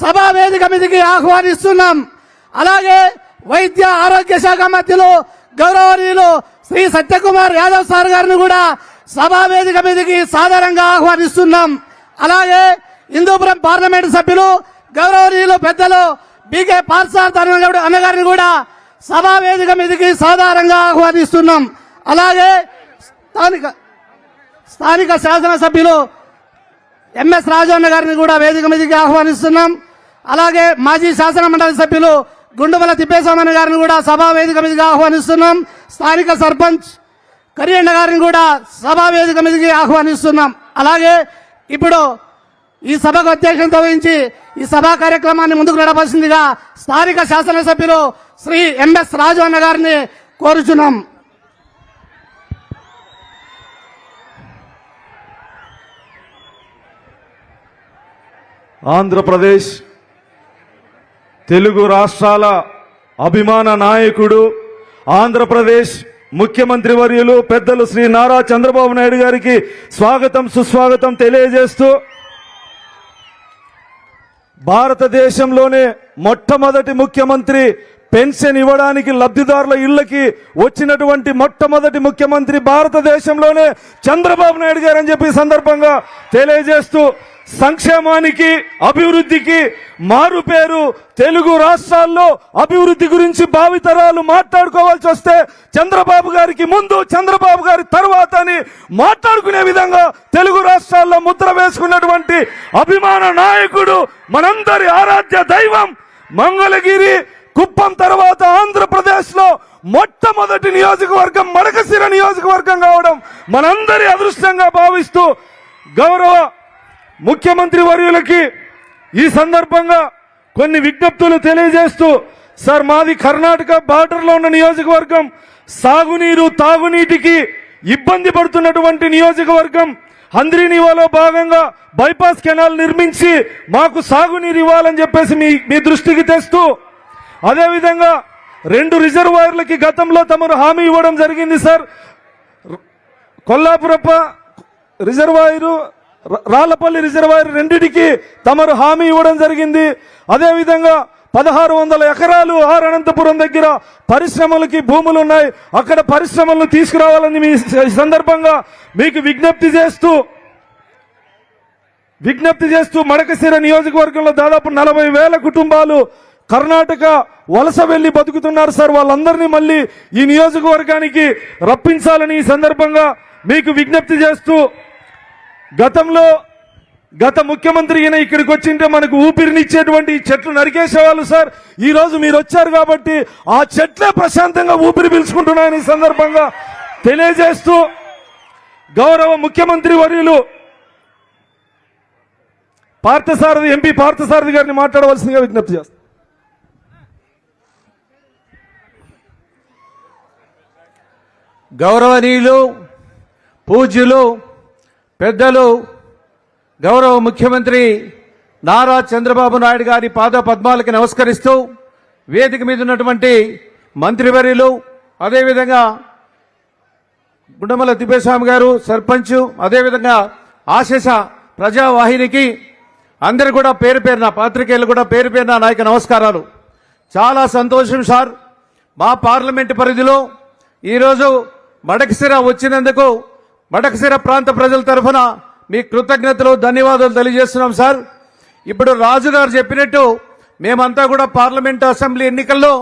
సభా వేదిక మీదకి ఆహ్వానిస్తున్నాం. అలాగే వైద్య ఆరోగ్య శాఖ మధ్యలో గౌరవనీయులు శ్రీ సత్యకుమార్ యాదవ్ సార్ గారిని కూడా సభా వేదిక మీదకి సాధారణంగా ఆహ్వానిస్తున్నాం. అలాగే హిందూపురం పార్లమెంటు సభ్యులు గౌరవనీయులు పెద్దలు బీకే పార్సార్ అన్నగారిని కూడా సభా వేదిక మీదకి సాధారణంగా ఆహ్వానిస్తున్నాం. అలాగే స్థానిక స్థానిక శాసనసభ్యులు ఎంఎస్ రాజన్న గారిని కూడా వేదిక మీదకి ఆహ్వానిస్తున్నాం. అలాగే మాజీ శాసన మండలి సభ్యులు గుండుమల తిప్పేస్వామి గారిని కూడా సభా వేదిక మీదకి ఆహ్వానిస్తున్నాం. స్థానిక సర్పంచ్ కరియన్న గారిని కూడా సభా వేదిక మీదకి ఆహ్వానిస్తున్నాం. అలాగే ఇప్పుడు ఈ సభకు అధ్యక్షంతో వహించి ఈ సభా కార్యక్రమాన్ని ముందుకు నడపాల్సిందిగా స్థానిక శాసనసభ్యులు శ్రీ ఎంఎస్ రాజు అన్న గారిని కోరుచున్నాం. ఆంధ్రప్రదేశ్ తెలుగు రాష్ట్రాల అభిమాన నాయకుడు ఆంధ్రప్రదేశ్ ముఖ్యమంత్రి వర్యులు పెద్దలు శ్రీ నారా చంద్రబాబు నాయుడు గారికి స్వాగతం సుస్వాగతం తెలియజేస్తూ భారతదేశంలోనే మొట్టమొదటి ముఖ్యమంత్రి పెన్షన్ ఇవ్వడానికి లబ్ధిదారుల ఇళ్ళకి వచ్చినటువంటి మొట్టమొదటి ముఖ్యమంత్రి భారతదేశంలోనే చంద్రబాబు నాయుడు గారు అని చెప్పి సందర్భంగా తెలియజేస్తూ సంక్షేమానికి అభివృద్ధికి మారు పేరు తెలుగు రాష్ట్రాల్లో అభివృద్ధి గురించి భావితరాలు మాట్లాడుకోవాల్సి వస్తే చంద్రబాబు గారికి ముందు చంద్రబాబు గారి తర్వాత అని మాట్లాడుకునే విధంగా తెలుగు రాష్ట్రాల్లో ముద్ర వేసుకున్నటువంటి అభిమాన నాయకుడు మనందరి ఆరాధ్య దైవం మంగళగిరి కుప్పం తర్వాత ఆంధ్రప్రదేశ్లో మొట్టమొదటి నియోజకవర్గం మడకశిర నియోజకవర్గం కావడం మనందరి అదృష్టంగా భావిస్తూ గౌరవ ముఖ్యమంత్రి వర్యులకి ఈ సందర్భంగా కొన్ని విజ్ఞప్తులు తెలియజేస్తూ సార్ మాది కర్ణాటక బార్డర్లో ఉన్న నియోజకవర్గం. సాగునీరు తాగునీటికి ఇబ్బంది పడుతున్నటువంటి నియోజకవర్గం. హంద్రీనివాలో భాగంగా బైపాస్ కెనాల్ నిర్మించి మాకు సాగునీరు ఇవ్వాలని చెప్పేసి మీ మీ దృష్టికి తెస్తూ అదేవిధంగా రెండు రిజర్వాయర్లకి గతంలో తమరు హామీ ఇవ్వడం జరిగింది సార్. కొల్లాపురప్ప రిజర్వాయరు రాళ్ళపల్లి రిజర్వాయర్ రెండిటికి తమరు హామీ ఇవ్వడం జరిగింది. అదేవిధంగా పదహారు వందల ఎకరాలు ఆర్ అనంతపురం దగ్గర పరిశ్రమలకి భూములు ఉన్నాయి అక్కడ పరిశ్రమలను తీసుకురావాలని మీ సందర్భంగా మీకు విజ్ఞప్తి చేస్తూ విజ్ఞప్తి చేస్తూ మడకశిర నియోజకవర్గంలో దాదాపు నలభై వేల కుటుంబాలు కర్ణాటక వలస వెళ్ళి బతుకుతున్నారు సార్. వాళ్ళందరినీ మళ్ళీ ఈ నియోజకవర్గానికి రప్పించాలని ఈ సందర్భంగా మీకు విజ్ఞప్తి చేస్తూ గతంలో గత ముఖ్యమంత్రి ఈయన ఇక్కడికి వచ్చింటే మనకు ఊపిరినిచ్చేటువంటి చెట్లు నరికేసేవాళ్ళు సార్. ఈ రోజు మీరు వచ్చారు కాబట్టి ఆ చెట్లే ప్రశాంతంగా ఊపిరి పీల్చుకుంటున్నాయని ఈ సందర్భంగా తెలియజేస్తూ గౌరవ ముఖ్యమంత్రి వర్యులు పార్థసారథి ఎంపీ పార్థసారథి గారిని మాట్లాడవలసిందిగా విజ్ఞప్తి చేస్తాను గౌరవనీయులు పూజ్యులు పెద్దలు గౌరవ ముఖ్యమంత్రి నారా చంద్రబాబు నాయుడు గారి పాద పద్మాలకి నమస్కరిస్తూ వేదిక మీద ఉన్నటువంటి మంత్రివర్యులు అదేవిధంగా గుండమల తిప్పేస్వామి గారు సర్పంచ్ అదేవిధంగా ఆశేష ప్రజావాహినికి అందరు కూడా పేరు పేరున పాత్రికేయులు కూడా పేరు పేరున నాయక నమస్కారాలు. చాలా సంతోషం సార్. మా పార్లమెంటు పరిధిలో ఈరోజు మడకసిర వచ్చినందుకు మడకసిర ప్రాంత ప్రజల తరఫున మీ కృతజ్ఞతలు ధన్యవాదాలు తెలియజేస్తున్నాం సార్. ఇప్పుడు రాజుగారు చెప్పినట్టు మేమంతా కూడా పార్లమెంట్ అసెంబ్లీ ఎన్నికల్లో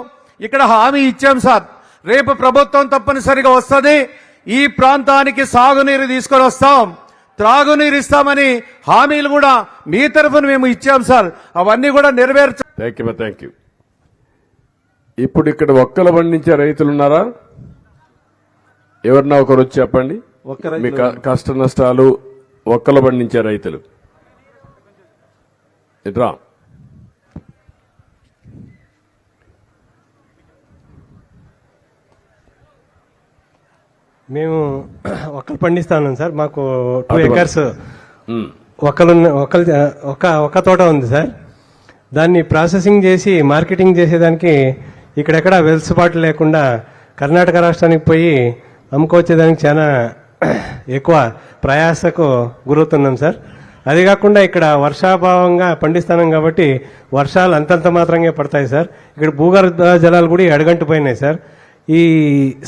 ఇక్కడ హామీ ఇచ్చాం సార్. రేపు ప్రభుత్వం తప్పనిసరిగా వస్తుంది. ఈ ప్రాంతానికి సాగునీరు తీసుకొని వస్తాం. త్రాగునీరు ఇస్తామని హామీలు కూడా మీ తరఫున మేము ఇచ్చాం సార్. అవన్నీ కూడా నెరవేర్చ థ్యాంక్ యూ థ్యాంక్ యూ ఇప్పుడు ఇక్కడ ఒక్కలు పండించే రైతులు ఉన్నారా? ఎవరన్నా ఒకరు వచ్చి చెప్పండి. మీ కష్ట నష్టాలు ఒక్కలు పండించే రైతులు. ఇట్రా మేము ఒక్కలు పండిస్తా ఉన్నాం సార్. మాకు టూ ఎకర్స్. ఒక్కలు ఒక్కలు ఒక ఒక తోట ఉంది సార్. దాన్ని ప్రాసెసింగ్ చేసి మార్కెటింగ్ చేసేదానికి ఇక్కడెక్కడ వెలుసుబాటు లేకుండా కర్ణాటక రాష్ట్రానికి పోయి అమ్ముకొచ్చేదానికి చాలా ఎక్కువ ప్రయాసకు గురవుతున్నాం సార్. అది కాకుండా ఇక్కడ వర్షాభావంగా పండిస్తున్నాం కాబట్టి వర్షాలు అంతంత మాత్రంగా పడతాయి సార్. ఇక్కడ భూగర్భ జలాలు కూడా అడగంటిపోయినాయి సార్. ఈ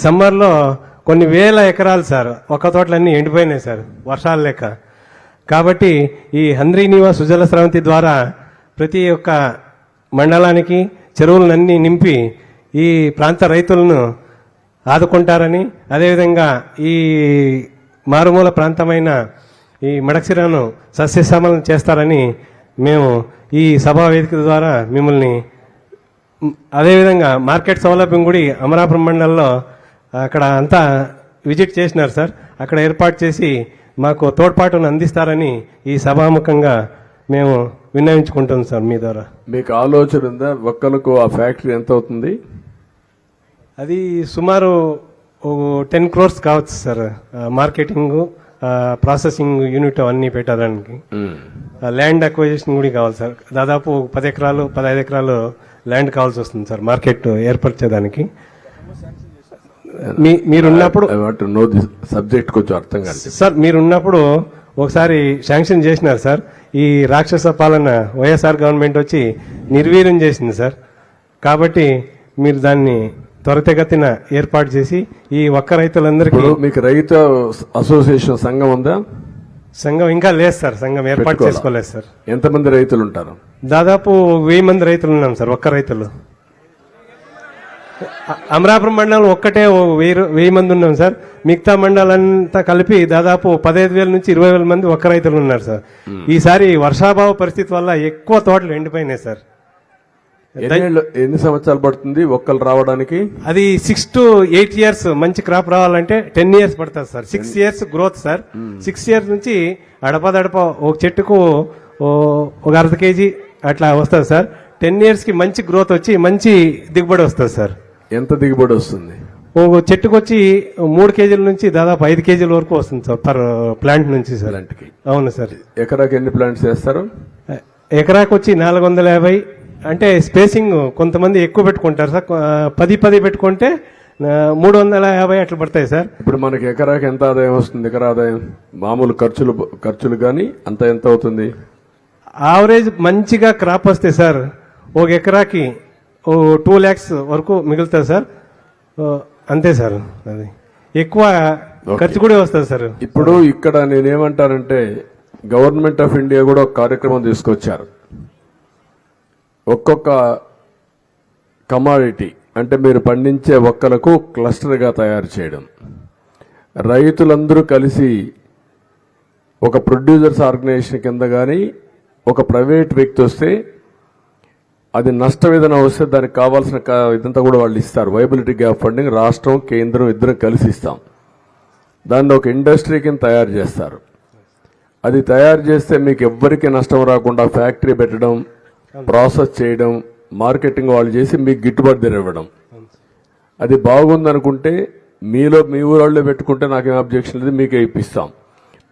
సమ్మర్లో కొన్ని వేల ఎకరాలు సార్ ఒక తోటలన్నీ ఎండిపోయినాయి సార్ వర్షాలు లేక కాబట్టి ఈ హంద్రీనివా సుజల స్రవంతి ద్వారా ప్రతి ఒక్క మండలానికి చెరువులన్నీ నింపి ఈ ప్రాంత రైతులను ఆదుకుంటారని అదేవిధంగా ఈ మారుమూల ప్రాంతమైన ఈ మడక్సిరాను సస్యశ్యామలం చేస్తారని మేము ఈ సభా వేదిక ద్వారా మిమ్మల్ని అదేవిధంగా మార్కెట్ సౌలభ్యం కూడా అమరాపురం మండలంలో అక్కడ అంతా విజిట్ చేసినారు సార్. అక్కడ ఏర్పాటు చేసి మాకు తోడ్పాటును అందిస్తారని ఈ సభాముఖంగా మేము విన్నవించుకుంటాం సార్ మీ ద్వారా. మీకు ఆలోచన ఉందా? ఒక్కలకు ఆ ఫ్యాక్టరీ ఎంత అవుతుంది? అది సుమారు టెన్ క్రోర్స్ కావచ్చు సార్ మార్కెటింగ్ ప్రాసెసింగ్ యూనిట్ అన్ని పెట్టడానికి. ల్యాండ్ అక్వైజేషన్ కూడా కావాలి సార్. దాదాపు పది ఎకరాలు పదహైదు ఎకరాలు ల్యాండ్ కావాల్సి వస్తుంది సార్ మార్కెట్ ఏర్పరిచేదానికి. మీ మీరున్నప్పుడు సబ్జెక్ట్ కొంచెం అర్థం కాదు సార్ మీరున్నప్పుడు ఒకసారి శాంక్షన్ చేసినారు సార్. ఈ రాక్షస పాలన వైఎస్ఆర్ గవర్నమెంట్ వచ్చి నిర్వీర్యం చేసింది సార్. కాబట్టి మీరు దాన్ని త్వరితగతిన ఏర్పాటు చేసి ఈ ఒక్క రైతులందరికీ మీకు రైతు అసోసియేషన్ సంఘం ఉందా? సంఘం ఇంకా లేదు సార్ సంఘం ఏర్పాటు? చేసుకోలేదు సార్. ఎంతమంది రైతులు ఉంటారు దాదాపు వెయ్యి మంది రైతులు ఉన్నాం సార్ ఒక్క రైతులు. అమరాపురం మండలం ఒక్కటే వెయ్యి వెయ్యి మంది ఉన్నాం సార్. మిగతా మండలంతా కలిపి దాదాపు పదహైదు వేల నుంచి ఇరవై వేల మంది ఒక్క రైతులు ఉన్నారు సార్. ఈసారి వర్షాభావ పరిస్థితి వల్ల ఎక్కువ తోటలు ఎండిపోయినాయి సార్. ఎన్ని ఎన్ని సంవత్సరాలు పడుతుంది ఒక్కరు రావడానికి? అది సిక్స్ టు ఎయిట్ ఇయర్స్ మంచి క్రాప్ రావాలంటే టెన్ ఇయర్స్ పడుతుంది sir. Six years growth sir. Six years నుంచి అడపదడప ఒక చెట్టుకు ఒక అర్ధ కేజీ అట్లా వస్తుంది సార్. టెన్ ఇయర్స్కి మంచి గ్రోత్ వచ్చి మంచి దిగుబడి వస్తుంది సార్. ఎంత దిగుబడి వస్తుంది? ఒక చెట్టుకు వచ్చి మూడు కేజీల నుంచి దాదాపు ఐదు కేజీల వరకు వస్తుంది సార్ పర్ ప్లాంట్ నుంచి సార్. అవును సార్. ఎకరాకి ఎన్ని ప్లాంట్స్ చేస్తారు ఎకరాకు వచ్చి నాలుగు వందల యాభై అంటే స్పేసింగ్ కొంతమంది ఎక్కువ పెట్టుకుంటారు సార్. పది పది పెట్టుకుంటే మూడు వందల యాభై అట్లా పడతాయి సార్. ఇప్పుడు మనకి ఎకరాకి ఎంత ఆదాయం వస్తుంది? ఎకరా ఆదాయం? మామూలు ఖర్చులు ఖర్చులు కానీ అంత ఎంత అవుతుంది? ఆవరేజ్ మంచిగా క్రాప్ వస్తే సార్ ఒక ఎకరాకి ఓ టూ ల్యాక్స్ వరకు మిగులుతుంది సార్. అంతే సార్ అది. ఎక్కువ ఖర్చు కూడా వస్తుంది సార్. ఇప్పుడు ఇక్కడ నేనేమంటానంటే గవర్నమెంట్ ఆఫ్ ఇండియా కూడా ఒక కార్యక్రమం తీసుకొచ్చారు. ఒక్కొక్క కమాడిటీ అంటే మీరు పండించే ఒక్కలకు క్లస్టర్గా తయారు చేయడం. రైతులందరూ కలిసి ఒక ప్రొడ్యూసర్స్ ఆర్గనైజేషన్ కింద కానీ ఒక ప్రైవేట్ వ్యక్తి వస్తే అది నష్టం ఏదైనా వస్తే దానికి కావాల్సిన ఇదంతా కూడా వాళ్ళు ఇస్తారు. వైబిలిటీ గ్యాప్ ఫండింగ్ రాష్ట్రం కేంద్రం ఇద్దరం కలిసి ఇస్తాం. దాన్ని ఒక ఇండస్ట్రీ కింద తయారు చేస్తారు. అది తయారు చేస్తే మీకు ఎవ్వరికీ నష్టం రాకుండా ఫ్యాక్టరీ పెట్టడం ప్రాసెస్ చేయడం మార్కెటింగ్ వాళ్ళు చేసి మీకు గిట్టుబాటు ధర ఇవ్వడం. అది బాగుందనుకుంటే మీలో మీ ఊరోళ్ళు పెట్టుకుంటే నాకేం అబ్జెక్షన్ లేదు మీకే ఇప్పిస్తాం.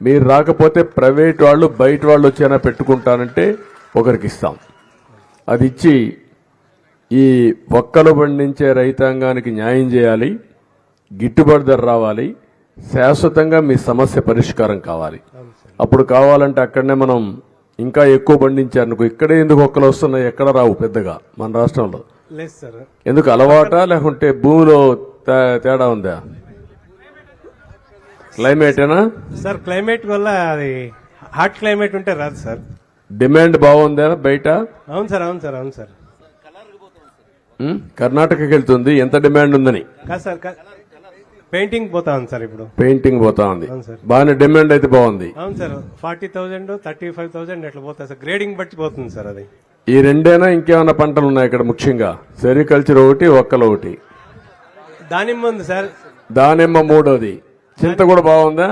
మీరు రాకపోతే ప్రైవేట్ వాళ్ళు బయట వాళ్ళు వచ్చైనా పెట్టుకుంటానంటే ఒకరికి ఇస్తాం. అది ఇచ్చి ఈ ఒక్కలు పండించే రైతాంగానికి న్యాయం చేయాలి గిట్టుబాటు ధర రావాలి శాశ్వతంగా మీ సమస్య పరిష్కారం కావాలి. అప్పుడు కావాలంటే అక్కడనే మనం ఇంకా ఎక్కువ పండించారనుకో ఇక్కడే ఎందుకు ఒక్కలు వస్తున్నాయి? ఎక్కడ రావు పెద్దగా మన రాష్ట్రంలో. లేదు సార్. ఎందుకు అలవాటా లేకుంటే భూమిలో తేడా ఉందా? క్లైమేటేనా? సార్ క్లైమేట్ వల్ల అది హాట్ క్లైమేట్ ఉంటే రాదు సార్. డిమాండ్ బాగుందా బయట? అవును సార్ అవును సార్ అవును సార్? కర్ణాటకకి వెళ్తుంది ఎంత డిమాండ్ ఉందని? కాదు సార్ పెయింటింగ్ పోతా ఉంది సార్ ఇప్పుడు. పెయింటింగ్ పోతా ఉంది అవును సార్. బాగానే డిమాండ్ అయితే బాగుంది. అవును sir forty thousand thirty five thousand అట్లా పోతుంది సార్. గ్రేడింగ్ బట్టి పోతుంది సార్ అది. ఈ రెండేనా ఇంకేమైనా పంటలు ఉన్నాయి ఇక్కడ ముఖ్యంగా? సెరికల్చర్ ఒకటి ఒక్కలు ఒకటి. దానిమ్మ ఉంది సార్. దానిమ్మ మూడోది. చింత కూడా బాగుందా?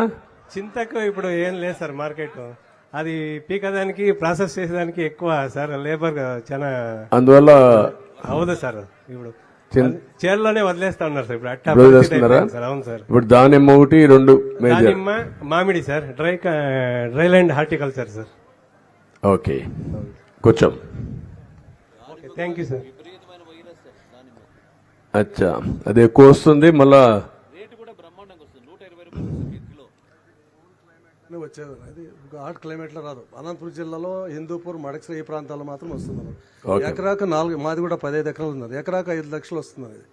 చింతకు ఇప్పుడు ఏం లేదు సార్ మార్కెట్. అది పీకదానికి ప్రాసెస్ చేసేదానికి ఎక్కువ సార్ లేబర్ చాలా అందువల్ల అవదు సార్ ఇప్పుడు. చేనులోనే వదిలేస్తా ఉన్నారు సార్ ఇప్పుడు అట్టా పరిస్థితి వదిలేస్తున్నారా? సార్. అవును సార్. ఇప్పుడు దానిమ్మ ఒకటి రెండు మేజర్. దానిమ్మ మామిడి sir. Dry dry land horticulture sir. Okay. Okay thank you sir. అచ్చా. అది ఎక్కువ వస్తుంది మళ్ళా అని వచ్చేది అది హాట్ క్లైమేట్లో రాదు. అనంతపురం జిల్లాలో హిందూపూర్ మడక్సర్ ఈ ప్రాంతాల్లో మాత్రం వస్తున్నారు ఎకరాకు నాలుగు మాది కూడా పదహైదు ఎకరాలు ఉన్నది. ఎకరాకు ఐదు లక్షలు వస్తున్నది